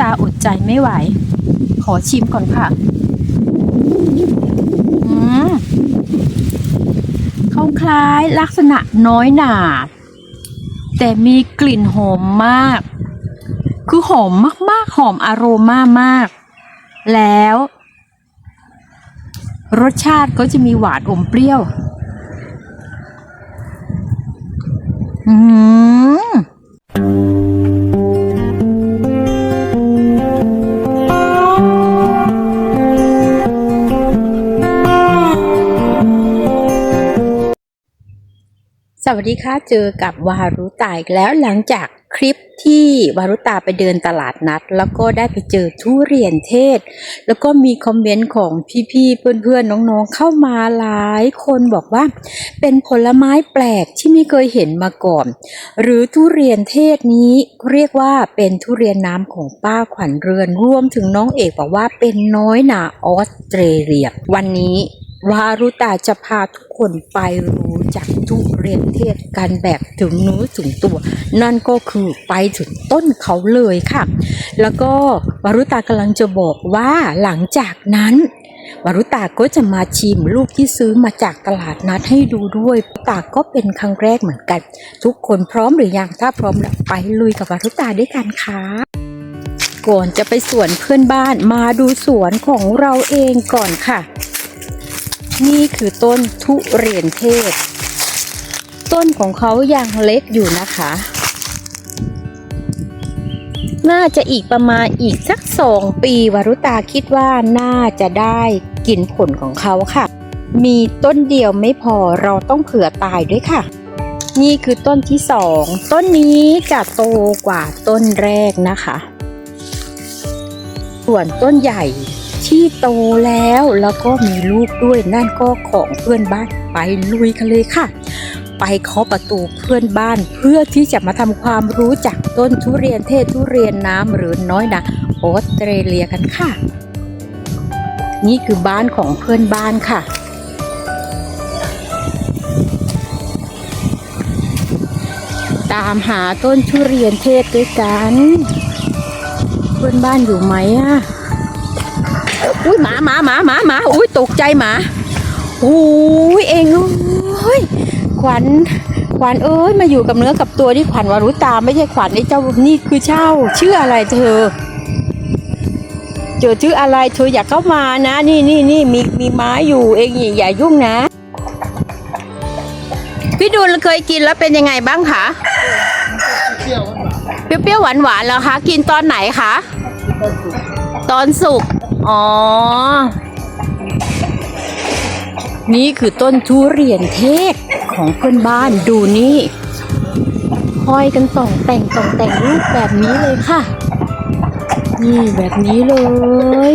ตาอดใจไม่ไหว ขอชิมก่อนค่ะอืมเขาคล้ายลักษณะน้อยหนา แต่มีกลิ่นหอมมาก คือหอมมากๆ หอมอารมามาก แล้ว รสชาติก็จะมีหวานอมเปรี้ยว อืม สวัสดีค่ะเจอกับวารุตาอีกแล้วหลังจากคลิปที่วารุตาไปเดินตลาดนัด แล้วก็ได้ไปเจอทุเรียนเทศ แล้วก็มีคอมเมนต์ของพี่ๆเพื่อนๆน้องๆเข้ามาหลายคนบอกว่า เป็นผลไม้แปลกที่ไม่เคยเห็นมาก่อน หรือทุเรียนเทศนี้เรียกว่าเป็นทุเรียนน้ำของป้าขวัญเรือนรวมถึงน้องเอกบอกว่าเป็นน้อยหนาออสเตรเลีย วันนี้ วารุตาจะพาทุกคนไปรู้จักทุเรียนเทศกันแบบถึงเนื้อถึงตัว นั่นก็คือไปถึงต้นเขาเลยค่ะ แล้วก็วารุตากำลังจะบอกว่าหลังจากนั้นวารุตาก็จะมาชิมลูกที่ซื้อมาจากตลาดนัดให้ดูด้วยตาก็เป็นครั้งแรกเหมือนกัน ทุกคนพร้อมหรือยังถ้าพร้อมแล้วไปลุยกับวารุตาด้วยกันค่ะก่อนจะไปสวนเพื่อนบ้านมาดูสวนของเราเองก่อนค่ะ นี่คือต้นทุเรียนเทศ ต้นของเขายังเล็กอยู่นะคะ น่าจะอีกประมาณอีกสักสองปีวรุตาคิดว่าน่าจะได้กินผลของเขาค่ะ มีต้นเดียวไม่พอเราต้องเผื่อตายด้วยค่ะ นี่คือต้นที่สอง ต้นนี้จะโตกว่าต้นแรกนะคะ ส่วนต้นใหญ่ ที่โตแล้วแล้วก็มีลูกด้วยนั่นก็ของเพื่อนบ้านไปลุยกันเลยค่ะ ไปเคาะประตูเพื่อนบ้านเพื่อที่จะมาทำความรู้จักต้นทุเรียนเทศทุเรียนน้ำหรือน้อยนะออสเตรเลียกันค่ะ นี่คือบ้านของเพื่อนบ้านค่ะ ตามหาต้นทุเรียนเทศด้วยกัน เพื่อนบ้านอยู่ไหมอะ อุ้ยหมาหมาหมาหมาหมาอุ้ยตกใจหมาอุ้ยเองเอ้ยขวัญขวัญเอ้ยมาอยู่กับเนื้อกับตัวที่ขวัญวารุตาไม่ใช่ขวัญไอ้เจ้านี่คือเช่าชื่ออะไรเธอเจอชื่ออะไรเธออยากเข้ามานะ นี่นี่นี่มีมีไม้อยู่เองอย่ายุ่งนะพี่ดูลเคยกินแล้วเป็นยังไงบ้างคะเปรี้ยวๆหวานๆแล้วคะ กินตอนไหนคะ ตอนสุก อ๋อ นี่คือต้นทุเรียนเทศของเพื่อนบ้านดูนี่ห้อยกันต่องแต่งต่องแต่งรูปแบบนี้เลยค่ะ นี่แบบนี้เลย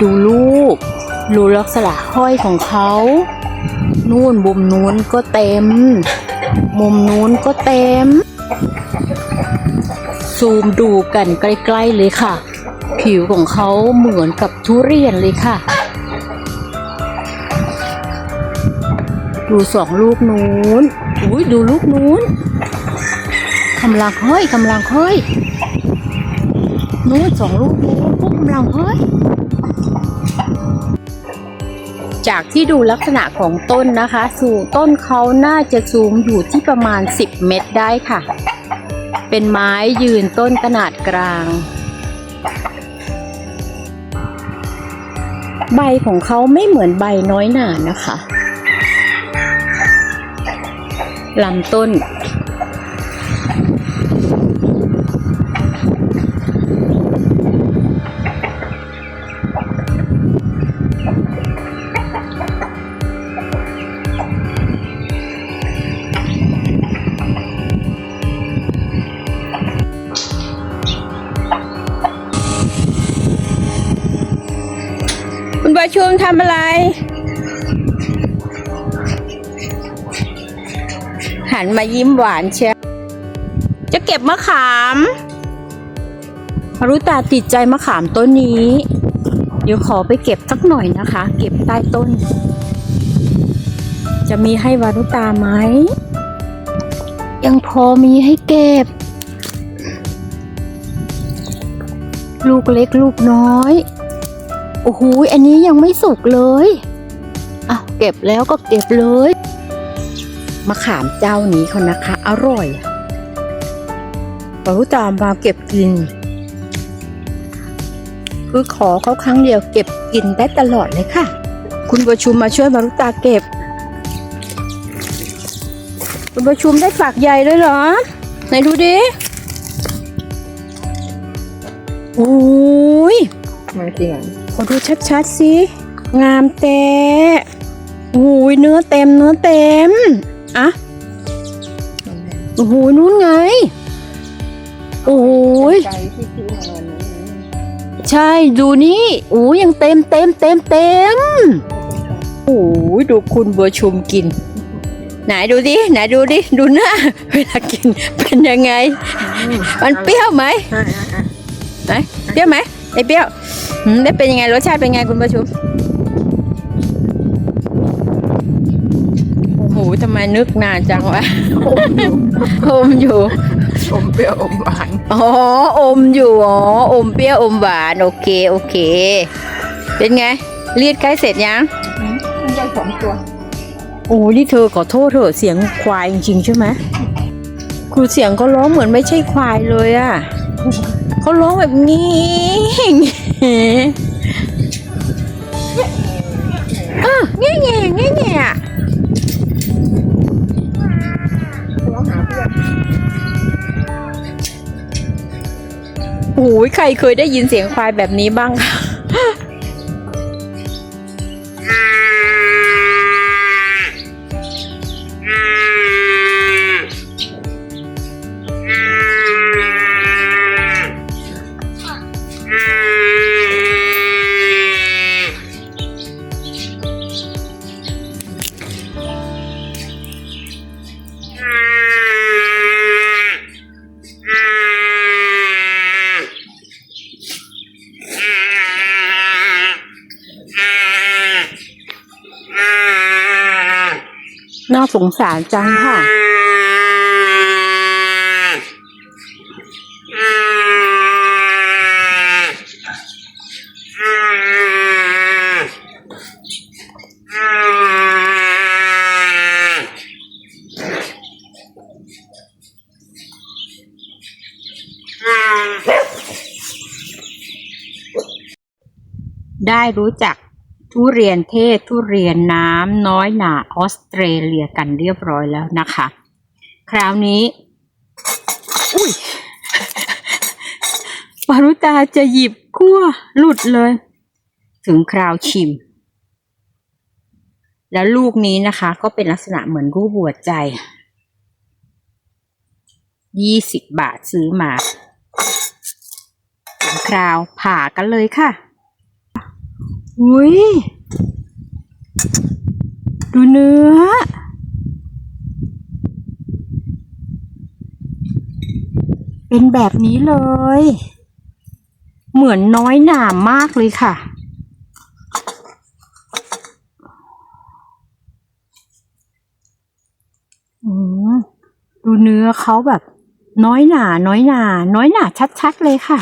ดูลูกดูลักษณะห้อยของเขานู่นมุมนู้นก็เต็ม มุมนู้นก็เต็ม ซูมดูกันใกล้ๆเลยค่ะ ผิวของเขาเหมือนกับทุเรียนเลยค่ะ ดูสองลูกนู้นอุ้ยดูลูกนู้นกำลังห้อยกำลังห้อยนู้นสองลูกนู้นก็กำลังห้อยจากที่ดูลักษณะของต้นนะคะ สู่ต้นเขาน่าจะสูงอยู่ที่ประมาณ 10 เมตรได้ค่ะ เป็นไม้ยืนต้นขนาดกลาง ใบของเขาไม่เหมือนใบน้อยหนานะคะลำต้น งทำอะไร หันมายิ้มหวานเชียวจะเก็บมะขามมารุตาติดใจมะขามต้นนี้ เดี๋ยวขอไปเก็บสักหน่อยนะคะ เก็บใต้ต้น จะมีให้วารุตาไหม ยังพอมีให้เก็บ ลูกเล็กลูกน้อย โอ้โหอันนี้ยังไม่สุกเลย อะ เก็บแล้วก็เก็บเลย มะขามเจ้านี้เขานะคะ อร่อยปารุตามมาเก็บกิน คือขอเขาครั้งเดียวเก็บกินได้ตลอดเลยค่ะ คุณประชุมมาช่วยมารุตาเก็บ คุณประชุมได้ฝักใหญ่เลยเหรอ ไหนดูดิโอ้ยมาจริง ขอดูชัดๆสิงามแต้โอ้ยเนื้อเต็มเนื้อเต็มอะโอ้โหนู้นไง โอ้ยใจที่ซื้อมาวันนั้นนะใช่ดูนี่โอ้ยยังเต็มเต็มเต็มเต็มโอ้ยดูคุณบัวชุมกิน ไหนดูดิไหนดูดิดูหน้าเวลากินเป็นยังไง มันเปรี้ยวไหมใช่อะอะไหนเปรี้ยวไหม ไอ้เปรี้ยวหืมได้เป็นยังไงรสชาติเป็นไงคุณประชุมโอ้โหทำไมนึกนานจังวะอมอยู่อมเปรี้ยวอมหวานอ๋ออมอยู่อ๋ออมเปรี้ยวอมหวานโอเคโอเค เป็นไงรีดใกล้เสร็จยังมันได้สองตัวโอ้นี่เธอขอโทษเถอะเสียงควายจริงๆใช่ไหมคือเสียงก็ร้องเหมือนไม่ใช่ควายเลยอะ เขาร้องแบบนี้อะงี้ง่แง่แง่อะร้องหาเพื่ะโอ้ยใครเคยได้ยินเสียงควายแบบนี้บ้างคะ สงสารจังค่ะ ได้รู้จัก ทุเรียนเทศทุเรียนน้ำน้อยหนาออสเตรเลียกันเรียบร้อยแล้วนะคะ คราวนี้ อุ้ยปารุตาจะหยิบขั้วหลุดเลย ถึงคราวชิม แล้วลูกนี้นะคะ ก็เป็นลักษณะเหมือนรูปหัวใจ ยี่สิบบาทซื้อมา ถึงคราวผ่ากันเลยค่ะ อุ้ย ดูเนื้อ เป็นแบบนี้เลย เหมือนน้อยหนามมากเลยค่ะอืมดูเนื้อเขาแบบ น้อยหนา น้อยหนา น้อยหนาชัดๆเลยค่ะ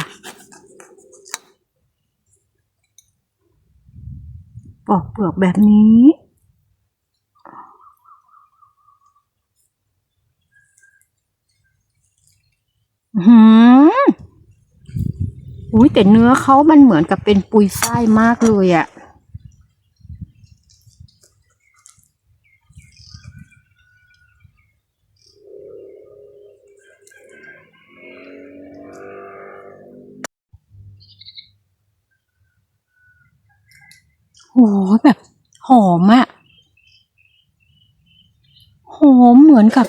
ปอกเปลือกแบบนี้ หืออุ้ยแต่เนื้อเขามันเหมือนกับเป็นปุยฝ้ายมากเลยอะโหแบบ หอมอะห อมเหมือนกับ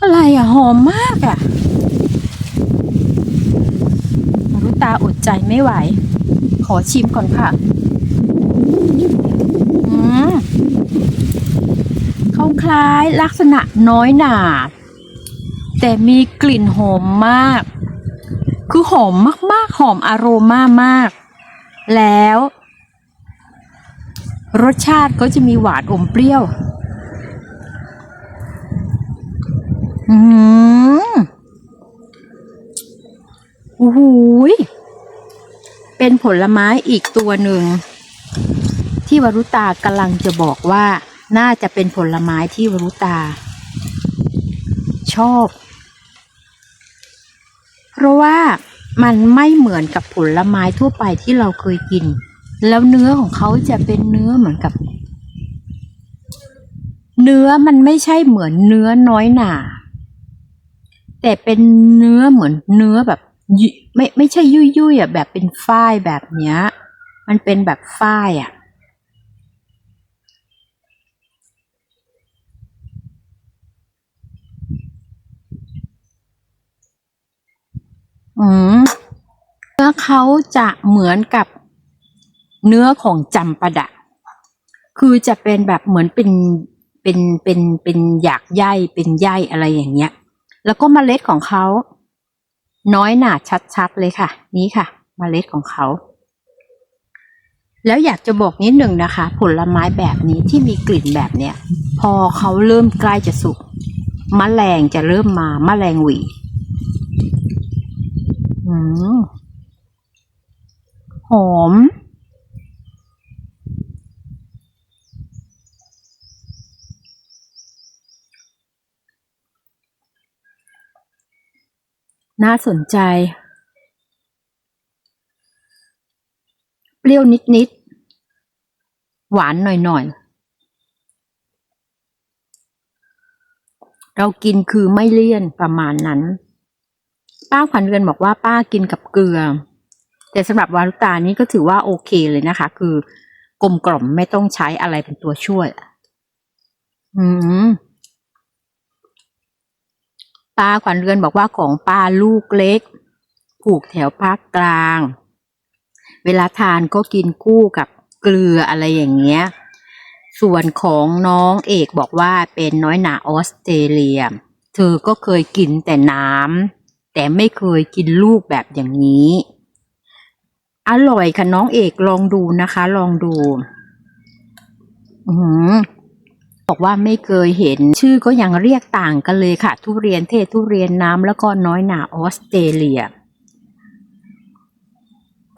อะไรอะหอมมากอะมารุตาอดใจไม่ไหว ขอชิมก่อนค่ะเขาคล้ายลักษณะน้อยหนา แต่มีกลิ่นหอมมาก คือหอมมาก ๆ หอมอารมามาก แล้ว รสชาติก็จะมีหวานอมเปรี้ยว อืมโอ้โหยเป็นผลไม้อีกตัวหนึ่ง ที่วรุตากำลังจะบอกว่า น่าจะเป็นผลไม้ที่วรุตา ชอบ เพราะว่ามันไม่เหมือนกับผลไม้ทั่วไปที่เราเคยกิน แล้วเนื้อของเขาจะเป็นเนื้อเหมือนกับ เนื้อมันไม่ใช่เหมือนเนื้อน้อยหนา แต่เป็นเนื้อเหมือนเนื้อแบบไม่ไม่ใช่ยุ่ยยุ่ยอะแบบเป็นฝ้ายแบบเนี้ย มันเป็นแบบฝ้ายอะอืมเนื้อเขาจะเหมือนกับเนื้อของจำปาดะ คือจะเป็นแบบเหมือนเป็นเป็นเป็นเป็นหยากใยเป็นใยอะไรอย่างเงี้ย แล้วก็เมล็ดของเขา น้อยหนาชัดๆเลยค่ะ นี้ค่ะเมล็ดของเขา แล้วอยากจะบอกนิดหนึ่งนะคะ ผลไม้แบบนี้ที่มีกลิ่นแบบเนี้ยพอเขาเริ่มใกล้จะสุกมแมลงจะเริ่มมามแมลงหวีหอม น่าสนใจ เปรี้ยวนิดๆ หวานหน่อยๆ เรากินคือไม่เลี่ยนประมาณนั้น ป้าขวัญเรือนบอกว่าป้ากินกับเกลือ แต่สำหรับวารุตานี้ก็ถือว่าโอเคเลยนะคะ คือกลมกล่อมไม่ต้องใช้อะไรเป็นตัวช่วย อืม ป้าขวัญเรือนบอกว่าของป้าลูกเล็ก ผูกแถวภาคกลาง เวลาทานก็กินคู่กับเกลืออะไรอย่างเงี้ย ส่วนของน้องเอกบอกว่าเป็นน้อยหนาออสเตรเลีย เธอก็เคยกินแต่น้ำแต่ไม่เคยกินลูกแบบอย่างนี้ อร่อยค่ะน้องเอกลองดูนะคะ ลองดู อือหือ บอกว่าไม่เคยเห็นชื่อก็ยังเรียกต่างกันเลยค่ะ ทุเรียนเทศทุเรียนน้ำแล้วก็น้อยหนาออสเตรเลีย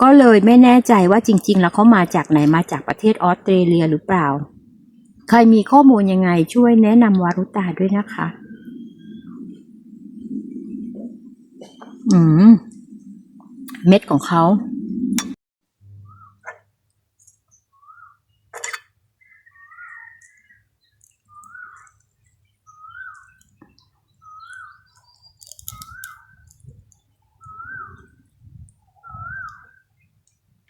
ก็เลยไม่แน่ใจว่าจริง ๆ แล้วเขามาจากไหนมาจากประเทศออสเตรเลียหรือเปล่า ใครมีข้อมูลยังไงช่วยแนะนำวารุตาด้วยนะคะ อืม เม็ดของเขา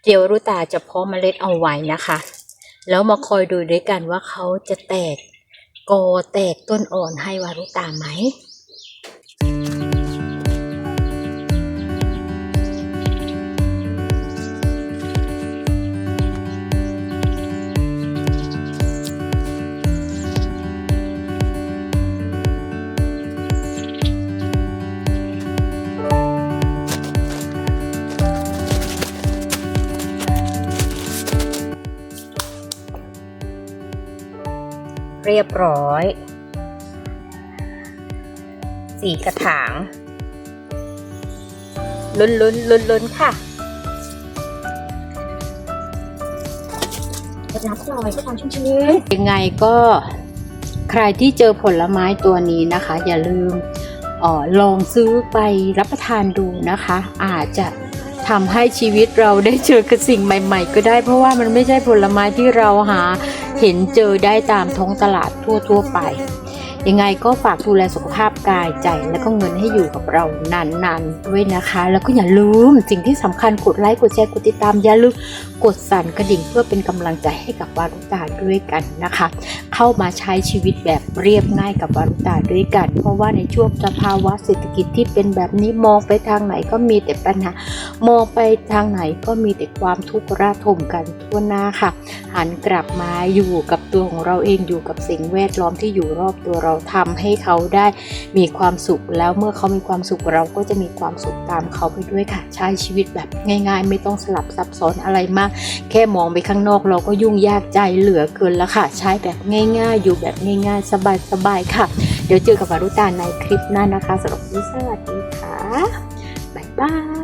เดี๋ยวรุตาจะเพาะเมล็ดเอาไว้นะคะ แล้วมาคอยดูด้วยกันว่าเขาจะแตกกอแตกต้นอ่อนให้วารุตาไหม รียบร้อย สีกระถาง ลุ้นลุ้นลุ้นลุ้นๆค่ะจะน้ำหน่อยก็ทำชุ่มชื้นยังไงก็ใครที่เจอผลไม้ตัวนี้นะคะ อย่าลืมเออลองซื้อไปรับประทานดูนะคะ อาจจะ ทำให้ชีวิตเราได้เจอกับสิ่งใหม่ ๆ ก็ได้ เพราะว่ามันไม่ใช่ผลไม้ที่เราหาเห็นเจอได้ตามท้องตลาดทั่ว ๆ ไป ยังไงก็ฝากดูแลสุขภาพกายใจ และก็เงินให้อยู่กับเรานานๆด้วยนะคะ แล้วก็อย่าลืมสิ่งที่สำคัญกดไลค์กดแชร์กดติดตามอย่าลืมกดสั่นกระดิ่งเพื่อเป็นกำลังใจให้กับวารุตาด้วยกันนะคะ เข้ามาใช้ชีวิตแบบเรียบง่ายกับวารุตาด้วยกัน เพราะว่าในช่วงสภาวะเศรษฐกิจที่เป็นแบบนี้มองไปทางไหนก็มีแต่ปัญหามองไปทางไหนก็มีแต่ความทุกข์ระทมกันทั่วหน้าค่ะ หันกลับมาอยู่กับตัวของเราเองอยู่กับสิ่งแวดล้อมที่อยู่รอบตัวเราทำให้เขาได้มีความสุข แล้วเมื่อเขามีความสุขเราก็จะมีความสุขตามเขาไปด้วยค่ะ ใช้ชีวิตแบบง่าย ๆ ไม่ต้องสลับซับซ้อนอะไรมาก แค่มองไปข้างนอกเราก็ยุ่งยากใจเหลือเกินแล้วค่ะ ใช้แบบง่าย ๆ อยู่แบบง่าย ๆ สบาย ๆ ค่ะ เดี๋ยวเจอกับวารุตาในคลิปหน้านะคะสำหรับวันนี้สวัสดีค่ะบ๊ายบาย